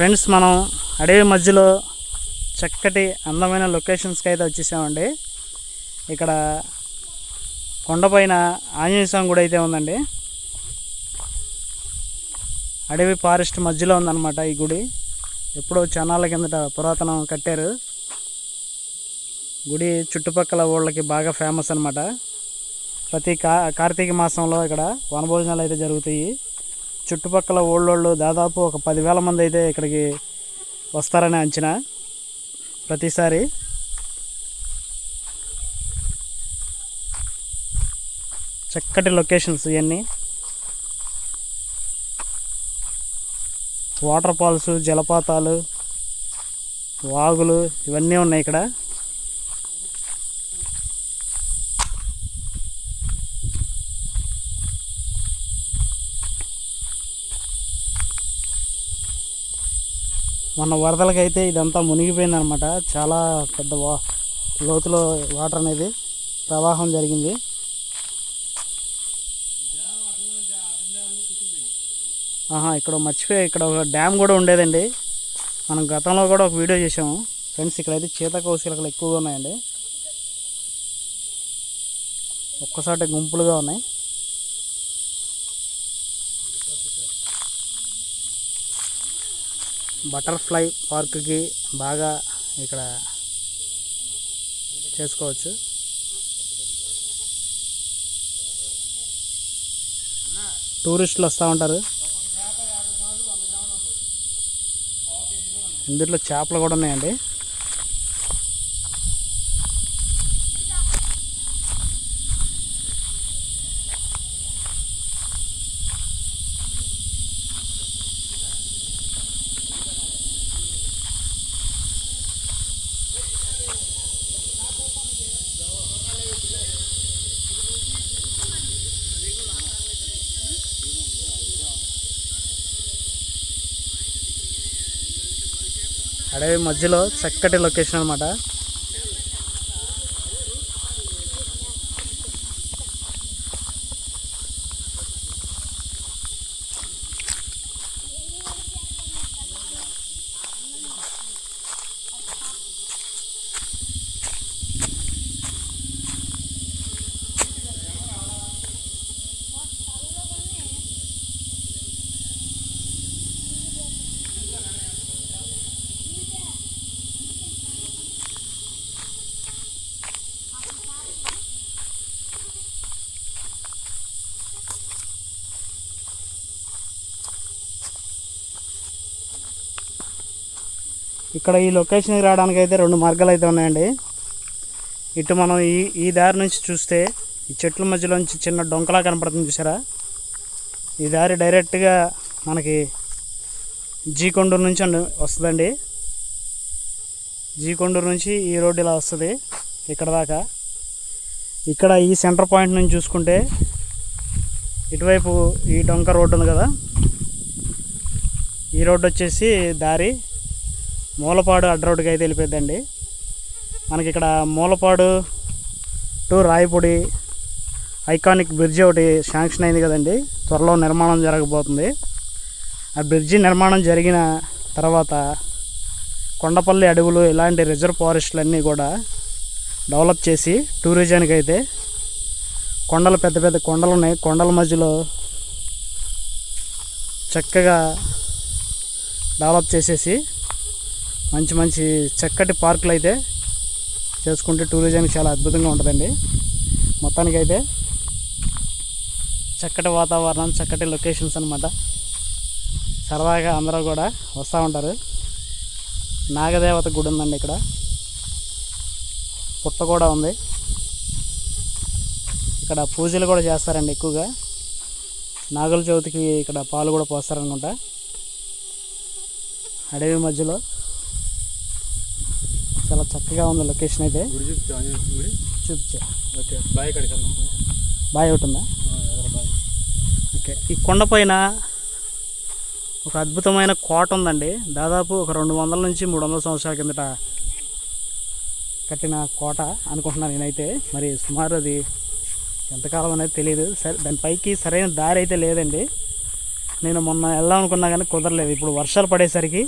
Friends మనం అడవి మధ్యలో చక్కటి అందమైన లొకేషన్స్కి అయితే వచ్చేసామండి. ఇక్కడ కొండపైన ఆంజనేయ స్వామి గుడి అయితే ఉందండి. అడవి ఫారెస్ట్ మధ్యలో ఉందన్నమాట ఈ గుడి. ఎప్పుడో చనాల కిందట పురాతనం కట్టారు. గుడి చుట్టుపక్కల ఊళ్ళకి బాగా ఫేమస్ అనమాట ప్రతి కా కార్తీక మాసంలో ఇక్కడ వనభోజనాలు అయితే జరుగుతాయి. చుట్టుపక్కల ఊళ్ళోళ్ళు దాదాపు ఒక పదివేల మంది అయితే ఇక్కడికి వస్తారని అంచనా ప్రతిసారి. చక్కటి లొకేషన్స్ ఇవన్నీ వాటర్ ఫాల్స్ జలపాతాలు వాగులు ఇవన్నీ ఉన్నాయి ఇక్కడ. మొన్న వరదలకైతే ఇదంతా మునిగిపోయిందనమాట. చాలా పెద్ద వా లోతులో వాటర్ అనేది ప్రవాహం జరిగింది. ఆహా ఇక్కడ మర్చిపోయి ఇక్కడ ఒక డ్యామ్ కూడా ఉండేదండి. మనం గతంలో కూడా ఒక వీడియో చేసాము ఫ్రెండ్స్ ఇక్కడైతే చీతకౌశలకలు ఎక్కువగా ఉన్నాయండి. ఒక్కసారి గుంపులుగా ఉన్నాయి. బటర్ఫ్లై పార్క్కి బాగా ఇక్కడ చేసుకోవచ్చు. టూరిస్టులు వస్తూ ఉంటారు. ఇందులో చేపలు కూడా ఉన్నాయండి. అడవి మధ్యలో చక్కటి లొకేషన్ అనమాట ఇక్కడ ఈ లొకేషన్కి రావడానికి అయితే రెండు మార్గాలు అయితే ఉన్నాయండి. ఇటు మనం ఈ ఈ దారి నుంచి చూస్తే ఈ చెట్ల మధ్యలోంచి చిన్న డొంకలా కనపడుతుంది చూసారా? ఈ దారి డైరెక్ట్గా మనకి జీకొండూరు నుంచి వస్తుందండి. జీకొండూరు నుంచి ఈ రోడ్డు ఇలా వస్తుంది ఇక్కడ దాకా. ఇక్కడ ఈ సెంటర్ పాయింట్ నుంచి చూసుకుంటే ఇటువైపు ఈ డొంక రోడ్డు ఉంది కదా. ఈ రోడ్డు వచ్చేసి దారి మూలపాడు అడ్డ అయితే వెళ్ళిపోద్దండి మనకి ఇక్కడ Mulapadu to Rayapudi iconic bridge ఒకటి శాంక్షన్ అయింది కదండి. త్వరలో నిర్మాణం జరగబోతుంది. ఆ బ్రిడ్జి నిర్మాణం జరిగిన తర్వాత కొండపల్లి అడవులు ఇలాంటి రిజర్వ్ ఫారెస్ట్లన్నీ కూడా డెవలప్ చేసి టూరిజానికి అయితే కొండలు పెద్ద పెద్ద కొండలు ఉన్నాయి. కొండల మధ్యలో చక్కగా డెవలప్ చేసేసి మంచి మంచి చక్కటి పార్కులు అయితే చేసుకుంటే టూరిజానికి చాలా అద్భుతంగా ఉంటుందండి. మొత్తానికైతే చక్కటి వాతావరణం చక్కటి లొకేషన్స్ అనమాట సరదాగా అందరూ కూడా వస్తూ ఉంటారు. నాగదేవత గుడి ఉందండి ఇక్కడ. పుట్ట కూడా ఉంది. ఇక్కడ పూజలు కూడా చేస్తారండి ఎక్కువగా. నాగుల చవితికి ఇక్కడ పాలు కూడా పోస్తారనుకుంటా. అడవి మధ్యలో చాలా చక్కగా ఉంది లొకేషన్ అయితే. చూపించు. ఓకే బాయ్ బాయ్ ఒకటి ఉందా? ఓకే ఈ కొండపైన ఒక అద్భుతమైన కోట ఉందండి. దాదాపు ఒక రెండు వందల నుంచి మూడు వందల సంవత్సరాల కిందట కట్టిన కోట అనుకుంటున్నాను నేనైతే. మరి సుమారు అది ఎంతకాలం అనేది తెలియదు సరే దాని పైకి సరైన దారి అయితే లేదండి. నేను మొన్న వెళ్దాం అనుకున్నా కానీ కుదరలేదు. ఇప్పుడు వర్షాలు పడేసరికి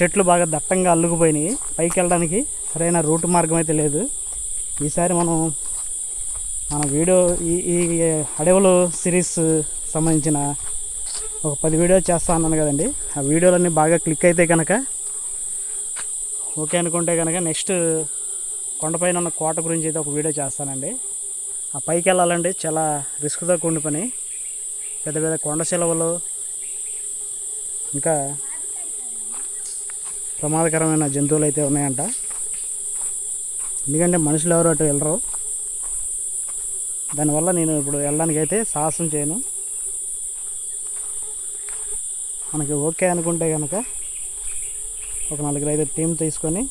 చెట్లు బాగా దట్టంగా అల్లుకుపోయినాయి. పైకి వెళ్ళడానికి సరైన రూట్ మార్గం అయితే లేదు. ఈసారి మనం మన వీడియో ఈ ఈ అడవులు సిరీస్ సంబంధించిన ఒక పది వీడియో చేస్తా అన్నాను కదండి. ఆ వీడియోలన్నీ బాగా క్లిక్ అయితే కనుక ఓకే అనుకుంటే కనుక నెక్స్ట్ కొండపైన ఉన్న కోట గురించి అయితే ఒక వీడియో చేస్తానండి. ఆ పైకి వెళ్ళాలండి చాలా రిస్క్తో కూడిన పని. పెద్ద పెద్ద కొండ సెలవులు ఇంకా ప్రమాదకరమైన జంతువులు అయితే ఉన్నాయంట. ఎందుకంటే మనుషులు ఎవరు అటు వెళ్ళరు. దానివల్ల నేను ఇప్పుడు వెళ్ళడానికి అయితే సాహసం చేయను. మనకి ఓకే అనుకుంటే కనుక ఒక నలుగురు ఐదు టీం తీసుకొని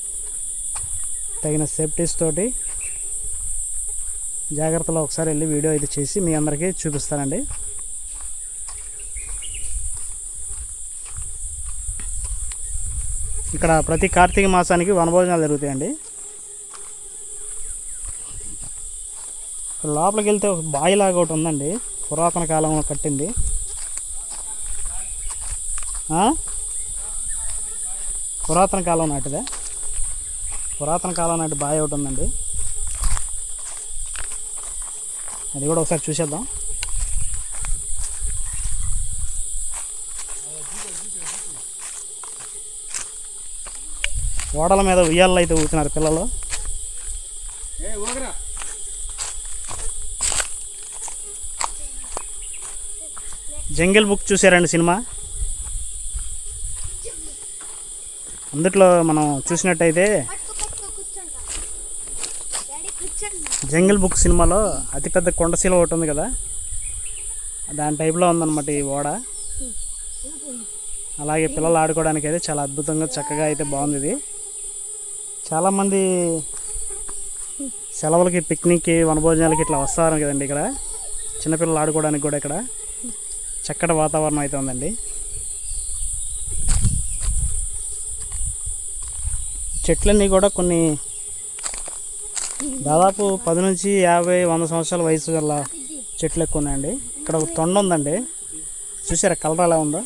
తగిన సేఫ్టీస్ తోటి జాగ్రత్తలో ఒకసారి వెళ్ళి వీడియో అయితే చేసి మీ అందరికీ చూపిస్తానండి. ఇక్కడ ప్రతి కార్తీక మాసానికి వనభోజనాలు జరుగుతాయండి. ఇక్కడ లోపలికి వెళ్తే ఒక బావి లాగా ఒకటి ఉందండి. పురాతన కాలంలో కట్టింది. పురాతన కాలం నాటిదే. పురాతన కాలం నాటి బావి ఒకటి ఉందండి. అది కూడా ఒకసారి చూసేద్దాం. ఓడల మీద ఉయ్యాలలో అయితే ఊతున్నారు పిల్లలు జంగిల్ బుక్ చూసారండి సినిమా? అందుట్లో మనం చూసినట్టయితే జంగిల్ బుక్ సినిమాలో అతిపెద్ద కొండశీల ఒకటి ఉంది కదా? దాని టైప్లో ఉందన్నమాట ఈ ఓడ. అలాగే పిల్లలు ఆడుకోవడానికి అయితే చాలా అద్భుతంగా చక్కగా అయితే బాగుంది ఇది. చాలామంది సెలవులకి పిక్నిక్కి వనభోజనాలకి ఇట్లా వస్తారు కదండి ఇక్కడ. చిన్నపిల్లలు ఆడుకోవడానికి కూడా ఇక్కడ. చక్కటి వాతావరణం అయితే ఉందండి. చెట్లన్నీ కూడా కొన్ని దాదాపు పది నుంచి యాభై వంద సంవత్సరాల వయసు గల చెట్లు ఎక్కువ ఉన్నాయండి. ఇక్కడ ఒక తొండ ఉందండి. చూసారా కలర్ ఎలా ఉందో?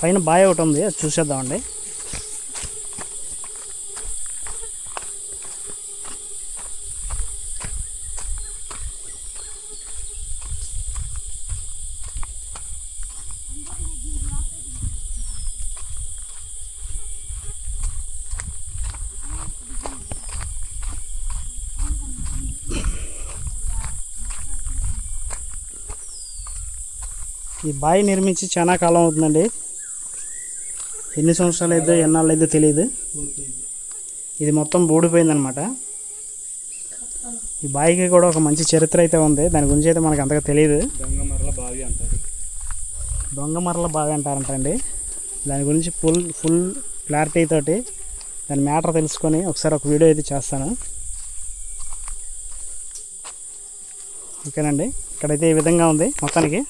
పైన బాయ్ ఒకటి ఉంది చూసేద్దామండి. ఈ బావి నిర్మించి చాలా కాలం అవుతుందండి. ఎన్ని సంవత్సరాలు అయితే ఎన్నాళ్ళు అయితే తెలియదు ఇది మొత్తం బూడిపోయిందనమాట ఈ బావికి కూడా ఒక మంచి చరిత్ర అయితే ఉంది. దాని గురించి అయితే మనకు అంతగా తెలియదు గంగమర్ల బావి అంటారు. దొంగ మరల బావి అంటారంటండి. దాని గురించి ఫుల్ ఫుల్ క్లారిటీ తోటి దాని మ్యాటర్ తెలుసుకొని ఒకసారి ఒక వీడియో అయితే చేస్తాను. ఓకేనండి. ఇక్కడైతే ఈ విధంగా ఉంది మొత్తానికి.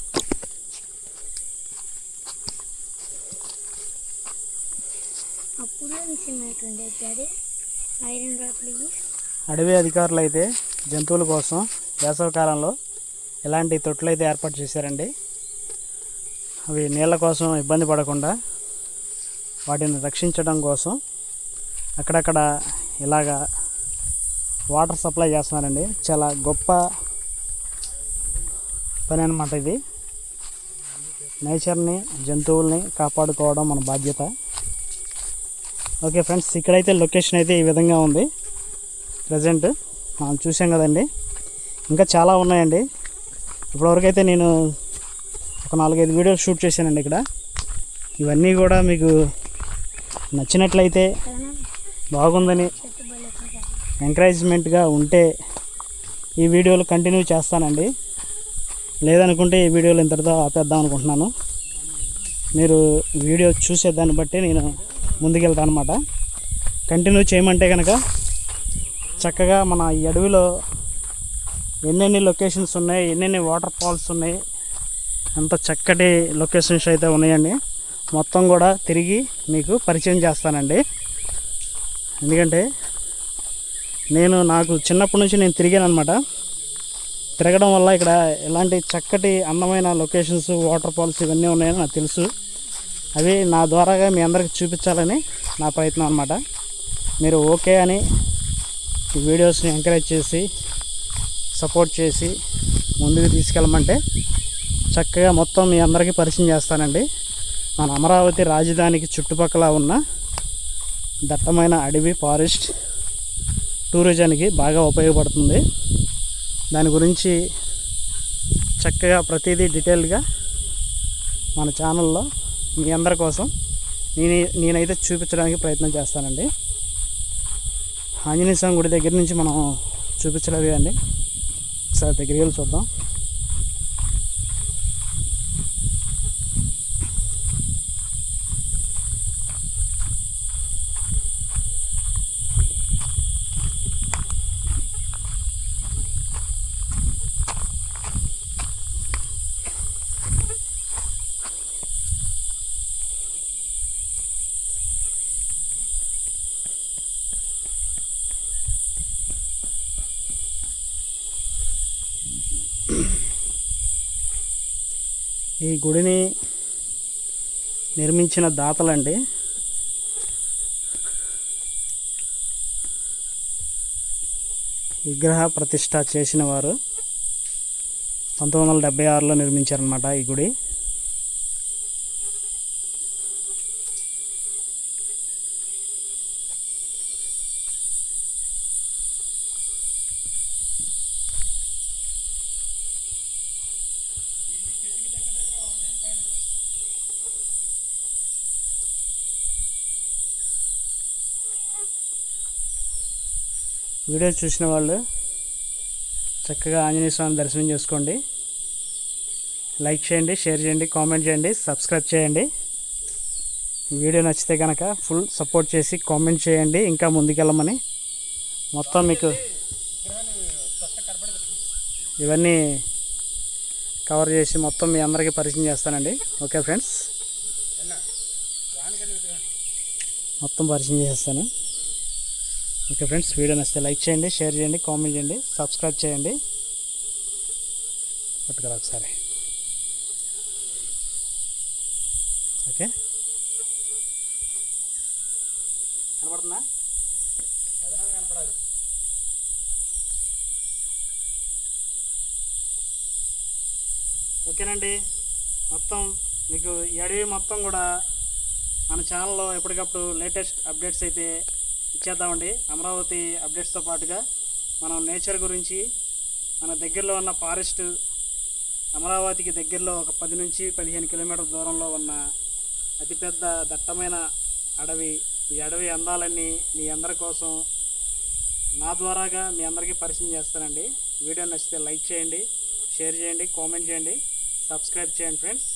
ఐరన్ రాడ్లు అడవి అధికారులు అయితే జంతువుల కోసం వేసవికాలంలో ఎలాంటి ఇలాంటి తొట్లు అయితే ఏర్పాటు చేశారండి అవి నీళ్ళ కోసం ఇబ్బంది పడకుండా వాటిని రక్షించడం కోసం అక్కడక్కడ ఇలాగా వాటర్ సప్లై చేస్తున్నారండి. చాలా గొప్ప పని అనమాట ఇది. నేచర్ని జంతువుల్ని కాపాడుకోవడం మన బాధ్యత. ఓకే ఫ్రెండ్స్ ఇక్కడైతే లొకేషన్ అయితే ఈ విధంగా ఉంది. ప్రజెంట్ మనం చూసాం కదండి. ఇంకా చాలా ఉన్నాయండి. ఇప్పటివరకు అయితే నేను ఒక నాలుగైదు వీడియోలు షూట్ చేశానండి ఇక్కడ. ఇవన్నీ కూడా మీకు నచ్చినట్లయితే బాగుందని ఎంకరేజ్మెంట్గా ఉంటే ఈ వీడియోలు కంటిన్యూ చేస్తానండి. లేదనుకుంటే ఈ వీడియోలు ఇంతటితో ఆపేద్దాం అనుకుంటున్నాను. మీరు వీడియో చూసే దాన్ని బట్టి నేను ముందుకెళ్తా అనమాట కంటిన్యూ చేయమంటే కనుక చక్కగా మన ఈ అడవిలో ఎన్నెన్ని లొకేషన్స్ ఉన్నాయి ఎన్నెన్ని వాటర్ ఫాల్స్ ఉన్నాయి అంత చక్కటి లొకేషన్స్ అయితే ఉన్నాయండి. మొత్తం కూడా తిరిగి మీకు పరిచయం చేస్తానండి. ఎందుకంటే నేను నాకు చిన్నప్పటి నుంచి నేను తిరిగాను అనమాట తిరగడం వల్ల ఇక్కడ ఎలాంటి చక్కటి అందమైన లొకేషన్స్ వాటర్ ఫాల్స్ ఇవన్నీ ఉన్నాయని నాకు తెలుసు. అవి నా ద్వారాగా మీ అందరికి చూపించాలని నా ప్రయత్నం అనమాట మీరు ఓకే అని వీడియోస్ని ఎంకరేజ్ చేసి సపోర్ట్ చేసి ముందుకు తీసుకెళ్ళమంటే చక్కగా మొత్తం మీ అందరికీ పరిచయం చేస్తానండి. మన అమరావతి రాజధానికి చుట్టుపక్కల ఉన్న దట్టమైన అడవి ఫారెస్ట్ టూరిజానికి బాగా ఉపయోగపడుతుంది. దాని గురించి చక్కగా ప్రతిదీ డీటెయిల్గా మన ఛానల్లో మీ అందరి కోసం నేను నేనైతే చూపించడానికి ప్రయత్నం చేస్తానండి. ఆంజనేయ స్వామి గుడి దగ్గర నుంచి మనం చూపించలేదు అండి. ఒకసారి దగ్గరికి వెళ్ళి చూద్దాం. ఈ గుడిని నిర్మించిన దాతలండి. విగ్రహ ప్రతిష్ట చేసిన వారు పంతొమ్మిది వందల డెబ్బై ఆరులో నిర్మించారనమాట ఈ గుడి. వీడియో చూసిన వాళ్ళు చక్కగా ఆంజనేయ స్వామి దర్శనం చేసుకోండి. లైక్ చేయండి షేర్ చేయండి కామెంట్ చేయండి సబ్స్క్రైబ్ చేయండి. వీడియో నచ్చితే కనుక ఫుల్ సపోర్ట్ చేసి కామెంట్ చేయండి ఇంకా ముందుకెళ్ళమని. మొత్తం మీకు ఇవన్నీ కవర్ చేసి మొత్తం మీ అందరికీ పరిచయం చేస్తానండి. Okay friends? మొత్తం పరిచయం చేస్తాను. ఓకే ఫ్రెండ్స్ వీడియో నచ్చితే లైక్ చేయండి షేర్ చేయండి కామెంట్ చేయండి సబ్స్క్రైబ్ చేయండి. పట్టుకురా ఒకసారి. ఓకే. కనపడుతుందా కనపడాలి. ఓకేనండి. మొత్తం మీకు ఈ అడవి మొత్తం కూడా మన ఛానల్లో ఎప్పటికప్పుడు లేటెస్ట్ అప్డేట్స్ అయితే ఇచ్చేద్దామండి. అమరావతి అప్డేట్స్తో పాటుగా మనం నేచర్ గురించి మన దగ్గరలో ఉన్న ఫారెస్ట్ అమరావతికి దగ్గరలో ఒక పది నుంచి పదిహేను కిలోమీటర్ల దూరంలో ఉన్న అతిపెద్ద దట్టమైన అడవి. ఈ అడవి అందాలన్నీ మీ అందరి కోసం నా ద్వారాగా మీ అందరికీ పరిచయం చేస్తానండి. వీడియో నచ్చితే లైక్ చేయండి షేర్ చేయండి కామెంట్ చేయండి సబ్స్క్రైబ్ చేయండి ఫ్రెండ్స్.